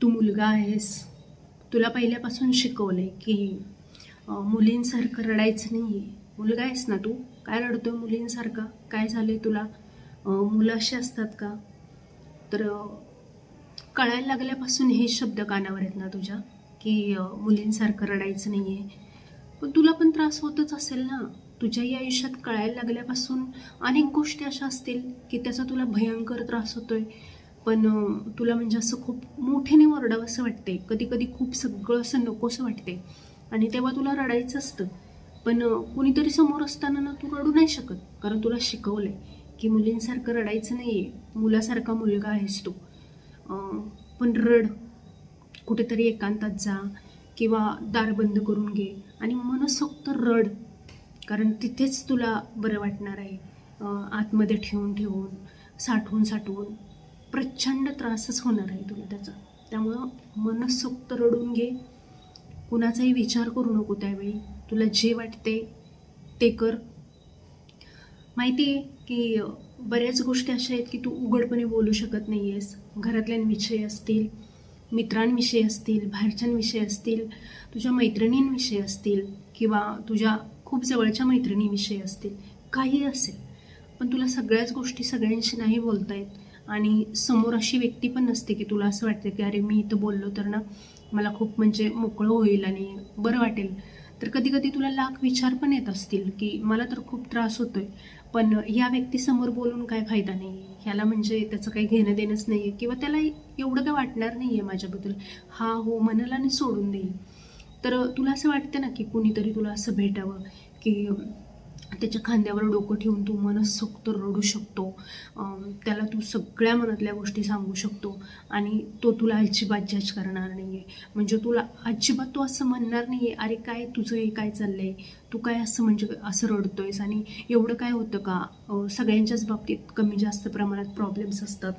तू मुलगा आहेस. तुला पहिल्यापासून शिकवलं आहे की मुलींसारखं रडायचं नाही आहे मुलगा आहेस ना तू? काय रडतो आहे मुलींसारखा? काय झालं आहे तुला मुलं अशी असतात का? तर कळायला लागल्यापासून हे शब्द कानावर आहेत ना तुझ्या? की मुलींसारखं रडायचं नाही आहे पण तुला पण त्रास होतच असेल ना? तुझ्याही आयुष्यात कळायला लागल्यापासून अनेक गोष्टी अशा असतील की त्याचा तुला भयंकर त्रास होतोय. पण तुला म्हणजे असं खूप मोठ्याने ओरडावं असं वाटते कधी कधी खूप सगळं असं नकोसं वाटते आणि तेव्हा तुला रडायचं असतं. पण कोणीतरी कुणीतरी समोर असताना ना तू रडू नाही शकत. कारण तुला शिकवलंय की मुलींसारखं रडायचं नाही आहे मुलासारखा मुलगा आहेस तो. पण रड. कुठेतरी एकांतात जा किंवा दार बंद करून घे. आणि मनसोक्त रड. कारण तिथेच तुला बरं वाटणार आहे. आतमध्ये ठेवून ठेवून साठवून साठवून प्रचंड त्रासच होणार आहे तुला त्याचा. त्यामुळं मनसोक्त रडून घे. कुणाचाही विचार करू नको त्यावेळी. तुला जे वाटते ते कर. माहिती आहे की बऱ्याच गोष्टी अशा आहेत की तू उघडपणे बोलू शकत नाही आहेस घरातल्यांविषयी असतील मित्रांविषयी असतील बाहेरच्यांविषयी असतील तुझ्या मैत्रिणींविषयी असतील किंवा तुझ्या खूप जवळच्या मैत्रिणीविषयी असतील. काही असेल. पण तुला सगळ्याच गोष्टी सगळ्यांशी नाही बोलता येत. आणि समोर अशी व्यक्ती पण नसते की तुला असं वाटतं की अरे मी इथं बोललो तर ना मला खूप म्हणजे मोकळं होईल आणि बरं वाटेल. तर कधी कधी तुला लाख विचार पण येत असतील की मला तर खूप त्रास होतोय पण या व्यक्तीसमोर बोलून काय फायदा नाही. ह्याला म्हणजे त्याचं काही घेणं देणंच नाही आहे किंवा त्याला एवढं काय वाटणार नाही आहे माझ्याबद्दल. हा हो मनाला सोडून देईल. तर तुला असं वाटतं ना की कुणीतरी तुला असं भेटावं की त्याच्या खांद्यावर डोकं ठेवून तू मनसोक्त रडू शकतो. त्याला तू सगळ्या मनातल्या गोष्टी सांगू शकतो आणि तो तुला अजिबात जज करणार नाही आहे म्हणजे तुला अजिबात तो असं म्हणणार नाही आहे अरे काय तुझं हे काय चाललं आहे तू काय असं म्हणजे असं रडतोयस? आणि एवढं काय होतं का? सगळ्यांच्याच बाबतीत कमी जास्त प्रमाणात प्रॉब्लेम्स असतात.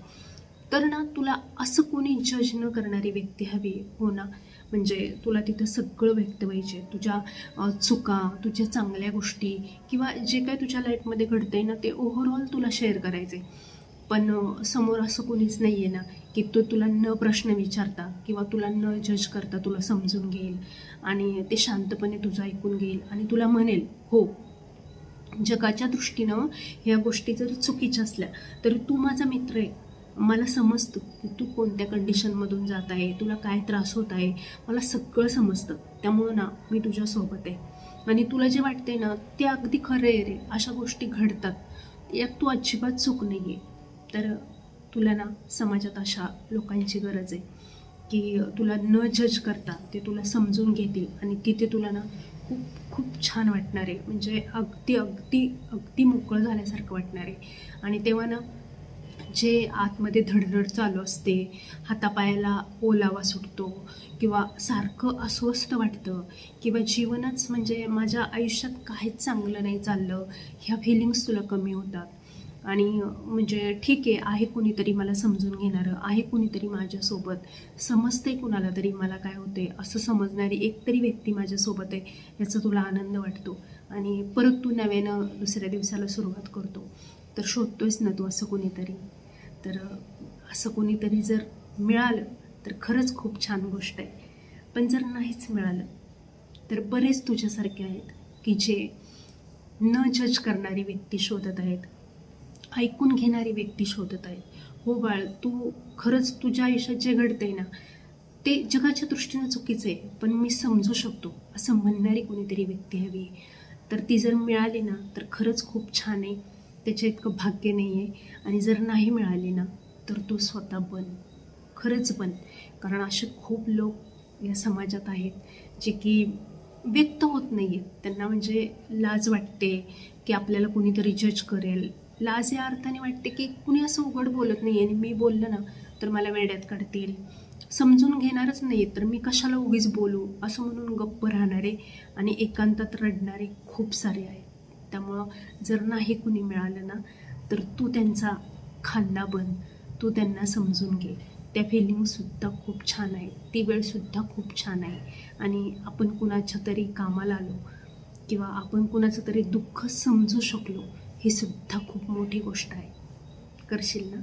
तर ना तुला असं कोणी जज न करणारी व्यक्ती हवी हो ना? म्हणजे तुला तिथं सगळं व्यक्त व्हायचे तुझ्या चुका तुझ्या चांगल्या गोष्टी किंवा जे काय तुझ्या लाईफमध्ये घडतंय ना ते ओव्हरऑल तुला शेअर करायचे पण समोर असं कोणीच नाही आहे ना की तो तुला न प्रश्न विचारता किंवा तुला न जज करता तुला समजून घेईल आणि ते शांतपणे तुझं ऐकून घेईल आणि तुला म्हणेल हो जगाच्या दृष्टीनं ह्या गोष्टी जर चुकीच्या असल्या तरी तू माझा मित्र आहे. मला समजतं की तू कोणत्या कंडिशनमधून जात आहे तुला काय त्रास होत आहे मला सगळं समजतं. त्यामुळं ना मी तुझ्यासोबत आहे. आणि तुला जे वाटते ना ते अगदी खरं आहे रे. अशा गोष्टी घडतात. यात तू अजिबात चूक नाही आहे तर तुला ना समाजात अशा लोकांची गरज आहे की तुला न जज करता ते तुला समजून घेतील आणि तिथे तुला ना खूप खूप छान वाटणार आहे. म्हणजे अगदी अगदी अगदी मोकळं झाल्यासारखं वाटणार आहे. आणि तेव्हा ना जे आतमध्ये धडधड चालू असते हातापायाला ओलावा सुटतो किंवा सारखं अस्वस्थ वाटतं किंवा जीवनच म्हणजे माझ्या आयुष्यात काहीच चांगलं नाही चाललं ह्या फिलिंग्स तुला कमी होतात. आणि म्हणजे ठीक आहे आहे कुणीतरी मला समजून घेणारं आहे कुणीतरी माझ्यासोबत समजते कुणाला तरी मला काय होते असं समजणारी एक तरी व्यक्ती माझ्यासोबत आहे याचा तुला आनंद वाटतो. आणि परत तू नव्यानं दुसऱ्या दिवसाला सुरुवात करतो. तर शोधतोयस ना तू असं कोणीतरी? तर असं कोणीतरी जर मिळालं तर खरंच खूप छान गोष्ट आहे. पण जर नाहीच मिळालं तर बरेच तुझ्यासारखे आहेत की जे न जज करणारी व्यक्ती शोधत आहेत ऐकून घेणारी व्यक्ती शोधत आहेत. हो बाळ तू खरंच तुझ्या आयुष्यात जे घडतंय ना ते जगाच्या दृष्टीनं चुकीचं आहे पण मी समजू शकतो असं म्हणणारी कोणीतरी व्यक्ती हवी आहे. तर ती जर मिळाली ना तर खरंच खूप छान आहे. त्याच्या इतकं भाग्य नाही आहे आणि जर नाही मिळाली ना तर तू स्वतः बन. खरंच बन. कारण असे खूप लोक या समाजात आहेत जे की व्यक्त होत नाही आहेत त्यांना म्हणजे लाज वाटते की आपल्याला कुणीतरी जज करेल. लाज या अर्थाने वाटते की कुणी असं उघड बोलत नाही आणि मी बोललं ना तर मला वेड्यात काढतील. समजून घेणारच नाही तर मी कशाला उगीच बोलू? असं म्हणून गप्प राहणारे आणि एकांतात रडणारे खूप सारे आहेत. त्यामुळं जर नाही कुणी मिळालं ना तर तू त्यांचा खांदा बन. तू त्यांना समजून घे. त्या फिलिंगसुद्धा खूप छान आहे. ती वेळसुद्धा खूप छान आहे. आणि आपण कुणाच्या तरी कामाला आलो किंवा आपण कुणाचं तरी दुःख समजू शकलो ही सुद्धा खूप मोठी गोष्ट आहे. करशील ना?